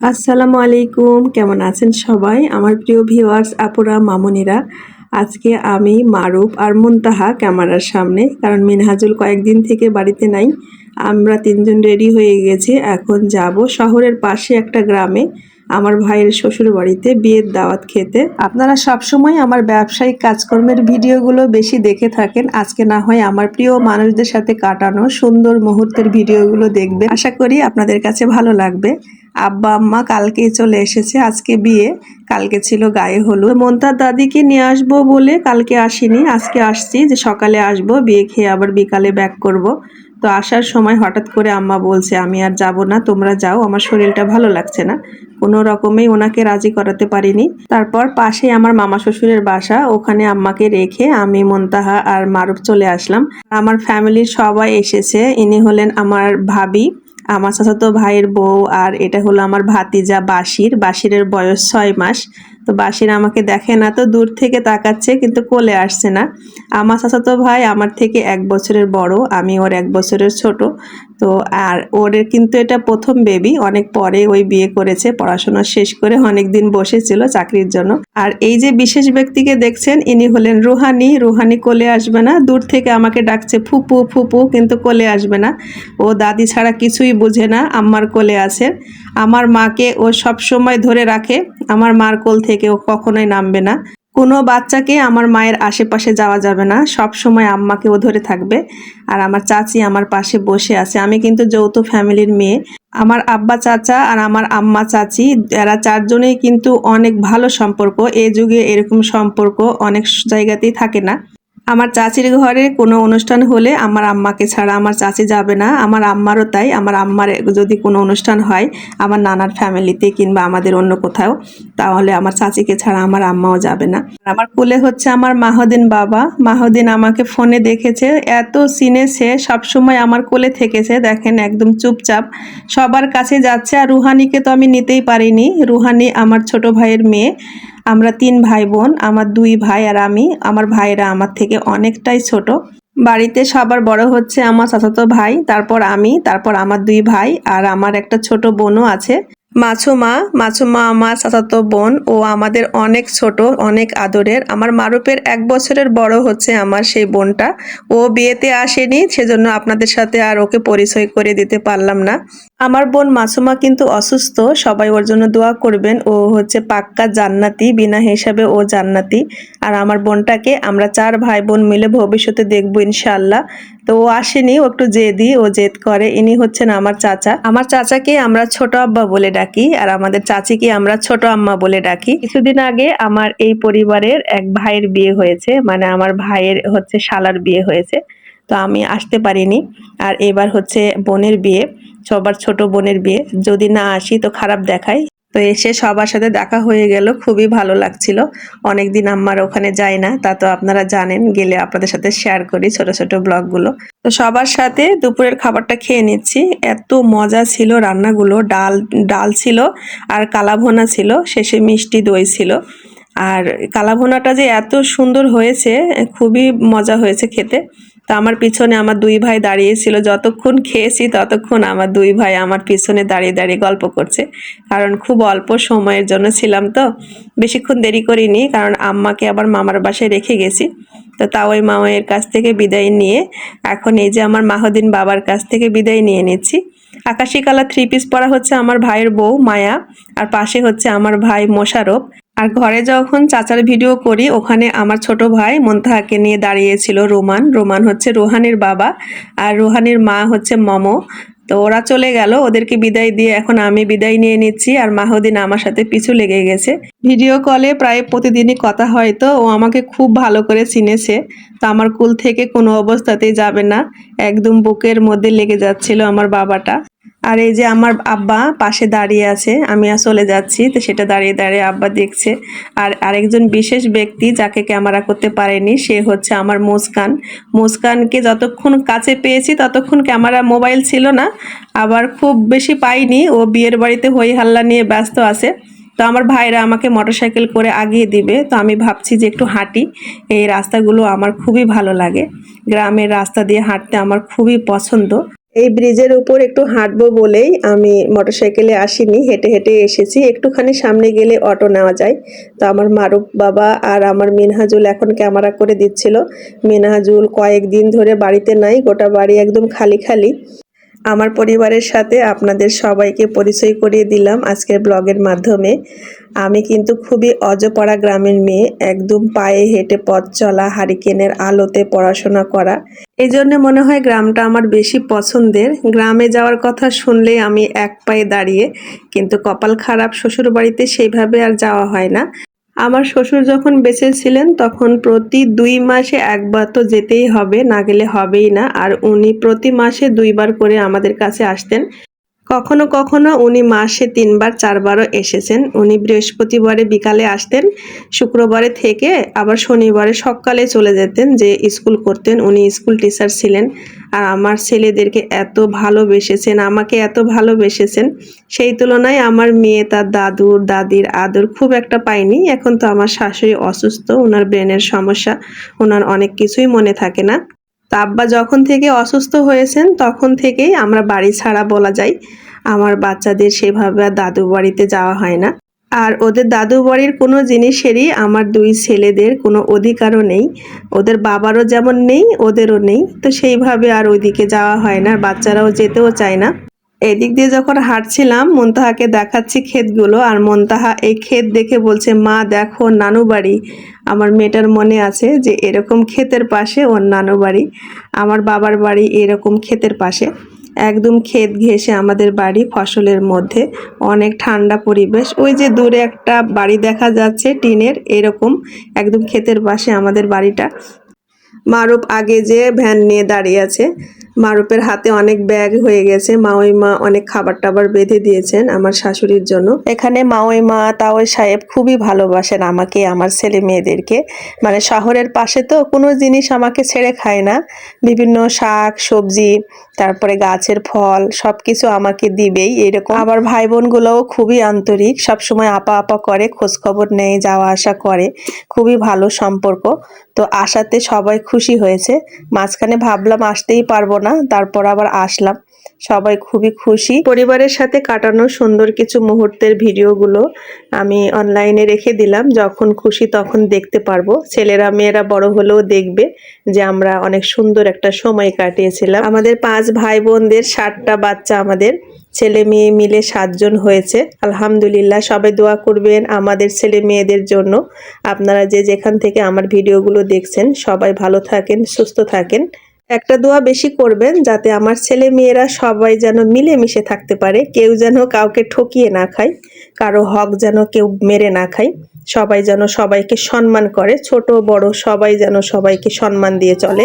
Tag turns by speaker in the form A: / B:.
A: আসসালামু আলাইকুম, কেমন আছেন সবাই? আমার প্রিয় ভিউয়ার্স, আপুরা, মামুনিরা, আজকে আমি মারুফ আর মুনতাহা ক্যামেরার সামনে, কারণ মিনহাজুল কয়েকদিন থেকে বাড়িতে নাই। আমরা তিনজন রেডি হয়ে গেছি, এখন যাব শহরের পাশে একটা গ্রামে, আমার ভাইয়ের শ্বশুর বাড়িতে বিয়ের দাওয়াত খেতে। আপনারা সবসময় আমার ব্যবসায়িক কাজকর্মের ভিডিওগুলো বেশি দেখে থাকেন, আজকে না হয় আমার প্রিয় মানুষদের সাথে কাটানো সুন্দর মুহূর্তের ভিডিওগুলো দেখবে আশা করি আপনাদের কাছে ভালো লাগবে। আব্বা, আম্মা কালকেই চলে এসেছে, আজকে বিয়ে, কালকে ছিল গায়ে হলুদ। মন্তার দাদিকে নিয়ে আসব বলে কালকে আসিনি, আজকে আসছি যে সকালে আসব, বিয়ে খেয়ে আবার বিকালে ব্যাক করব। তো আসার সময় হঠাৎ করে আম্মা বলছে, আমি আর যাব না, তোমরা যাও, আমার শরীরটা ভালো লাগছে না। কোনো রকমেই ওনাকে রাজি করাতে পারিনি। তারপর পাশে আমার মামা শ্বশুরের বাসা, ওখানে আম্মাকে রেখে আমি মন্তাহা আর মারুফ চলে আসলাম। আমার ফ্যামিলির সবাই এসেছে, ইনি হলেন আমার ভাবি। আমার চাচাতো ভাইয়ের বউ আর এটা হলো আমার ভাতিজা বাসির বাসিরের বয়স ছয় মাস। তো বাসির আমাকে দেখে না, তো দূর থেকে তাকাচ্ছে কিন্তু কোলে আসছে না। আমার চাচাতো ভাই আমার থেকে এক বছরের বড়, আমি ওর এক বছরের ছোট। তো আর ওর কিন্তু এটা প্রথম বেবি অনেক পরে ওই বিয়ে করেছে, পড়াশোনা শেষ করে অনেক দিন বসেছিল চাকরির জন্য। আর এই যে বিশেষ ব্যক্তিকে দেখছেন, ইনি হলেন রুহানি। রুহানি কোলে আসবে না, দূর থেকে আমাকে ডাকছে, ফুপু ফুপু, কিন্তু কোলে আসবে না। ও দাদি ছাড়া কিছুই বুঝে না আমার কোলে আছে। আমার মাকে ও সব সময় ধরে রাখে, আমার মার কোল থেকে ও কখনোই নামবে না। কোনো বাচ্চাকে আমার মায়ের আশেপাশে যাওয়া যাবে না। সব সময় আম্মাকে ও ধরে থাকবে। আর আমার চাচি আমার পাশে বসে আছে। আমি কিন্তু যৌথ ফ্যামিলির মেয়ে। আমার আব্বা চাচা আর আমার আম্মা চাচি, এরা চারজনেই কিন্তু অনেক ভালো সম্পর্ক। এ যুগে এরকম সম্পর্ক অনেক জায়গাতেই থাকে না। আমার চাচির ঘরে কোনো অনুষ্ঠান হলে আমার আম্মাকে ছাড়া আমার চাচি যাবে না। আমার আম্মারও তাই। আমার আম্মার যদি কোনো অনুষ্ঠান হয় আমার নানার ফ্যামিলিতে কিংবা আমাদের অন্য কোথাও, তাহলে আমার চাচিকে ছাড়া আমার আম্মাও যাবে না। আমার কোলে হচ্ছে আমার মাহদিন বাবা। মাহদিন আমাকে ফোনে দেখেছে। এত চিনেছে সবসময় আমার কোলে থেকেছে। দেখেন একদম চুপচাপ। সবার কাছে যাচ্ছে আর রুহানিকে তো আমি নিতেই পারিনি। রুহানি আমার ছোট ভাইয়ের মেয়ে। আমরা তিন ভাই বোন আমার দুই ভাই আর আমি, আমার ভাইরা আমার থেকে অনেকটাই ছোট। বাড়িতে সবার বড় হচ্ছে আমার চাচাতো ভাই, তারপর আমি, তারপর আমার দুই ভাই আর আমার একটা ছোট বোনও আছে। মাছুমা মাছুমা আমার চাচাতো বোন ও আমাদের অনেক ছোট, অনেক আদরের। আমার মারুপের এক বছরের বড় হচ্ছে আমার সেই বোনটা। ও বিয়েতে আসেনি, সেজন্য আপনাদের সাথে আর ওকে পরিচয় করে দিতে পারলাম না। আমার বোন মাসুমা কিন্তু অসুস্থ, সবাই ওর জন্য দোয়া করবেন। ও হচ্ছে পাক্কা জান্নাতি, বিনা হিসাবে ও জান্নাতি। আর আমার বোনটাকে আমরা চার ভাই বোন মিলে ভবিষ্যতে দেখব ইনশাল্লাহ তো ও আসেনি, ও একটু জেদি, ও জেদ করে। ইনি হচ্ছেন আমার চাচা। আমার চাচাকে আমরা ছোট আব্বা বলে ডাকি আর আমাদের চাচিকে আমরা ছোট আম্মা বলে ডাকি। কিছুদিন আগে আমার এই পরিবারের এক ভাইয়ের বিয়ে হয়েছে মানে আমার ভাইয়ের হচ্ছে শালার বিয়ে হয়েছে। তো আমি আসতে পারিনি আর এবার হচ্ছে বোনের বিয়ে, সবার ছোট বোনের বিয়ে। যদি না আসি তো খারাপ দেখায়। তো এসে সবার সাথে দেখা হয়ে গেল, খুবই ভালো লাগছিল। অনেকদিন আমার ওখানে যাই না, তা তো আপনারা জানেন, গেলে আপনাদের সাথে শেয়ার করি ছোট ছোট ব্লগগুলো। তো সবার সাথে দুপুরের খাবারটা খেয়ে নিচ্ছি। এত মজা ছিল রান্নাগুলো, ডাল ডাল ছিল আর কালাভোনা ছিল, শেষে মিষ্টি দই ছিল। আর কালাভোনাটা যে এত সুন্দর হয়েছে, খুবই মজা হয়েছে খেতে। তো আমার পিছনে আমার দুই ভাই দাঁড়িয়েছিল যতক্ষণ খেয়েছি ততক্ষণ আমার দুই ভাই আমার পিছনে দাঁড়িয়ে দাঁড়িয়ে গল্প করছে। কারণ খুব অল্প সময়ের জন্য ছিলাম তো। বেশিক্ষণ দেরি করিনি কারণ আম্মাকে আবার মামার বাসায় রেখে গেছি। তো তাও ওই মামাইয়ের কাছ থেকে বিদায় নিয়ে এখন এই যে আমার মাহদিন বাবার কাছ থেকে বিদায় নিয়ে নিচ্ছি। আকাশি কালার থ্রি পিস পরা হচ্ছে আমার ভাইয়ের বউ মায়া। আর পাশে হচ্ছে আমার ভাই মোশারফ। আর ঘরে যখন চাচার ভিডিও করি, ওখানে আমার ছোট ভাই মন্তাহাকে নিয়ে দাঁড়িয়েছিল রোমান। রোমান হচ্ছে রোহানির বাবা আর রোহানির মা হচ্ছে মমো। তো ওরা চলে গেল, ওদেরকে বিদায় দিয়ে এখন আমি বিদায় নিয়ে নিচ্ছি আর মাহদিন আমার সাথে পিছু লেগে গেছে। ভিডিও কলে প্রায় প্রতিদিনই কথা হয় তো, ও আমাকে খুব ভালো করে চিনেছে। তো আমার কুল থেকে কোনো অবস্থাতেই যাবে না, একদম বুকের মধ্যে লেগে যাচ্ছিল আমার বাবাটা। আর এই যে আমার আব্বা পাশে দাঁড়িয়ে আছে, আমি আর চলে যাচ্ছি, তো সেটা দাঁড়িয়ে দাঁড়িয়ে আব্বা দেখছে। আর আরেকজন বিশেষ ব্যক্তি যাকে ক্যামেরা করতে পারেনি, সে হচ্ছে আমার মুস্কান। মুস্কানকে যতক্ষণ কাছে পেয়েছি, ততক্ষণ ক্যামেরা মোবাইল ছিল না। আবার খুব বেশি পাইনি, ও বিয়ের বাড়িতে হই হাল্লা নিয়ে ব্যস্ত আছে। তো আমার ভাইরা আমাকে মোটরসাইকেল করে আগিয়ে দিবে। তো আমি ভাবছি যে একটু হাঁটি। এই রাস্তাগুলো আমার খুবই ভালো লাগে। গ্রামের রাস্তা দিয়ে হাঁটতে আমার খুবই পছন্দ। এই ব্রিজের উপর একটু হাঁটবো বলেই আমি মোটরসাইকেলে আসিনি, হেঁটে হেঁটে এসেছি। একটুখানি সামনে গেলে অটো নেওয়া যায়। তো আমার মারুফ বাবা আর আমার মিনহাজুল এখন ক্যামেরা করে দিচ্ছিল। মিনহাজুল কয়েকদিন ধরে বাড়িতে নাই, গোটা বাড়ি একদম খালি খালি। আমার পরিবারের সাথে আপনাদের সবাইকে পরিচয় করিয়ে দিলাম আজকের ব্লগের মাধ্যমে। আমি কিন্তু খুবই অজপাড়া গ্রামের মেয়ে, একদম পায়ে হেঁটে পথ চলা, হারিকেনের আলোতে পড়াশোনা করা। এই জন্য মনে হয় গ্রামটা আমার বেশি পছন্দের। গ্রামে যাওয়ার কথা শুনলেই আমি এক পায়ে দাঁড়িয়ে, কিন্তু কপাল খারাপ শ্বশুর বাড়িতে সেইভাবে আর যাওয়া হয় না। আমার শ্বশুর যখন বেঁচে ছিলেন, তখন প্রতি দুই মাসে একবার তো যেতেই হবে, না গেলে হবেই না। আর উনি প্রতি মাসে দুইবার করে আমাদের কাছে আসতেন। কখনো কখনো উনি মাসে তিনবার, চারবারও এসেছেন। উনি বৃহস্পতিবারে বিকালে আসতেন, শুক্রবারে থেকে আবার শনিবারে সকালে চলে যেতেন যে স্কুল করতেন। উনি স্কুল টিচার ছিলেন আর আমার ছেলেদেরকে এত ভালোবেসেছেন, আমাকে এত ভালোবেসেছেন। সেই তুলনায় আমার মেয়ে, তার দাদুর, দাদির আদর খুব একটা পায়নি এখন তো আমার শাশুড়ি অসুস্থ ওনার ব্রেনের সমস্যা ওনার অনেক কিছুই মনে থাকে না। তা আব্বা যখন থেকে অসুস্থ হয়েছেন, তখন থেকেই আমরা বাড়ি ছাড়া বলা যায়। আমার বাচ্চাদের সেভাবে দাদু বাড়িতে যাওয়া হয় না। আর ওদের দাদু বাড়ির কোনো জিনিসেরই আমার দুই ছেলেদের কোনো অধিকারও নেই। ওদের বাবারও যেমন নেই, ওদেরও নেই। তো সেইভাবে আর ওইদিকে যাওয়া হয় না বাচ্চারাও যেতেও চায় না। এদিক দিয়ে যখন হাঁটছিলাম, মন্তাহাকে দেখাচ্ছি ক্ষেতগুলো আর মন্তাহা এই ক্ষেত দেখে বলছে, মা, দেখো নানু বাড়ি। আমার মেয়েটার মনে আছে যে এরকম ক্ষেতের পাশে ওর নানু বাড়ি। আমার বাবার বাড়ি এরকম ক্ষেতের পাশে। একদম ক্ষেত ঘেঁষে আমাদের বাড়ি ফসলের মধ্যে। অনেক ঠান্ডা পরিবেশ। ওই যে দূরে একটা বাড়ি দেখা যাচ্ছে টিনের, এরকম একদম ক্ষেতের পাশে আমাদের বাড়িটা। মারুপ আগে যে ভ্যান নিয়ে দাঁড়িয়ে আছে মারুপের হাতে অনেক ব্যাগ হয়ে গেছে। মাওই মা অনেক খাবার টাবার বেঁধে দিয়েছেন আমার শাশুড়ির জন্য। এখানে মাওই মা তাওই সাহেব খুবই ভালোবাসেন আমাকে, আমার ছেলে মেয়েদেরকে। মানে শহরের পাশে তো কোনো জিনিস আমাকে ছেড়ে খায় না। বিভিন্ন শাক, সবজি, তারপরে গাছের ফল সব কিছু আমাকে দিবেই এরকম। আবার ভাই বোনগুলোও খুবই আন্তরিক সব সময় আপা আপা করে খোঁজ খবর নেয়, যাওয়া আসা করে। খুবই ভালো সম্পর্ক। তো আসাতে সবাই খুশি হয়েছে। মাঝখানে ভাবলাম আসতেই পারব না, তারপর আবার আসলাম। সবাই খুবই খুশি। পরিবারের সাথে কাটানো সুন্দর কিছু মুহূর্তের ভিডিওগুলো আমি অনলাইনে রেখে দিলাম। যখন খুশি তখন দেখতে পারব। ছেলেরা, মেয়েরা বড় হলেও দেখবে যে আমরা অনেক সুন্দর একটা সময় কাটিয়েছিলাম। আমাদের পাঁচ ভাই বোনদের ষাটটা বাচ্চা আমাদের। ছেলে মেয়ে মিলে সাতজন হয়েছে। আলহামদুলিল্লাহ, সবাই দোয়া করবেন আমাদের ছেলে মেয়েদের জন্য। আপনারা যে যেখান থেকে আমার ভিডিওগুলো দেখছেন, সবাই ভালো থাকেন, সুস্থ থাকেন। একটা দোয়া বেশি করবেন যাতে আমার ছেলে মেয়েরা সবাই যেন মিলেমিশে থাকতে পারে, কেউ যেন কাউকে ঠকিয়ে না খায়, কারও হক যেন কেউ মেরে না খায়। সবাই যেন সবাইকে সম্মান করে, ছোট বড় সবাই যেন সবাইকে সম্মান দিয়ে চলে।